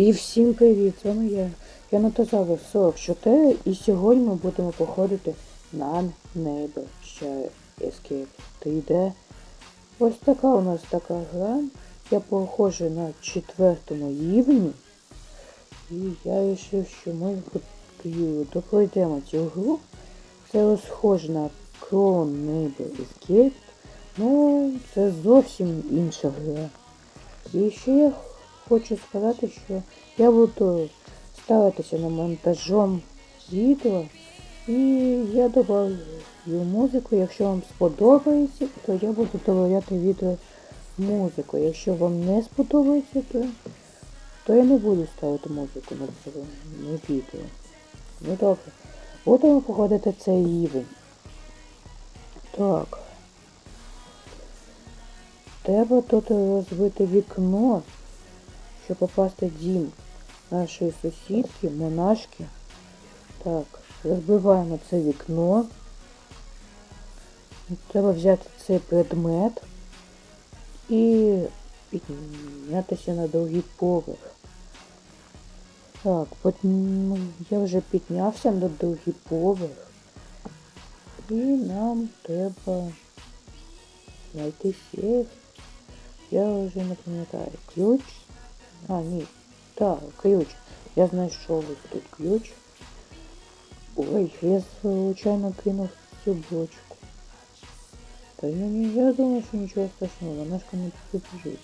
І всім привіт! З вами я, я Натазава 44 і сьогодні ми будемо походити на небо ще Escape 3D. Ось така у нас така гра. Я похожий на четвертому рівні. І я вирішив, що ми допройдемо цю гру. Це схоже на клон небо Escape. Ну, це зовсім інша гра. І ще я хочу сказати, що я буду ставитися на монтажом відео. І я добавлю музику. Якщо вам сподобається, то я буду додавати відео музику. Якщо вам не сподобається, то, то я не буду ставити музику на це відео. Ну добре. Будемо походити цей рівень. Так. Треба тут розбити вікно, щоб попасти в дім нашої сусідки, монашки. Так, розбиваємо це вікно. Треба взяти цей предмет і піднятися на другий поверх. Так, от, ну, я вже піднявся на другий поверх. І нам треба знайти сейф. Я вже не пам'ятаю. Ключ? А, ні. Так, ключ. Я знайшов ось тут ключ. Ой, я случайно кинув цю бочку. Та я не я думаю, що нічого страшного, вона ж не побіжить.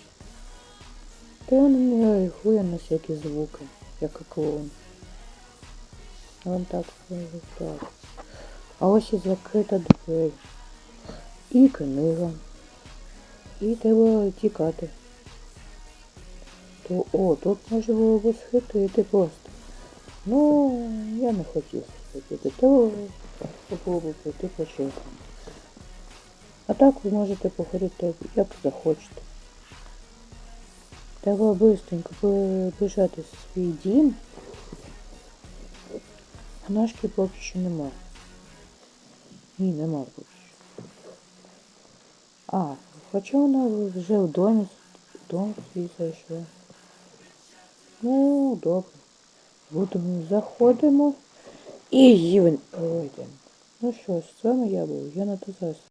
Та вона не реагує на всякі звуки, як і клоун. Вон так так. А ось і закрита двері. І книга. І треба тікати. То, о, тут може було б схитрити просто. Ну, я не хотів схитрити, то було б прийти по-чесному. А так ви можете походити як захочете. Треба быстренько побіжати в свій дім. А нашки поки що нема. Ні, нема поки що. А, хоча вона вже в домі, в дом свій зайшла. Ну, добре. Будемо заходимо і рівень пройдемо. Ну що з вами я був, я Натазас.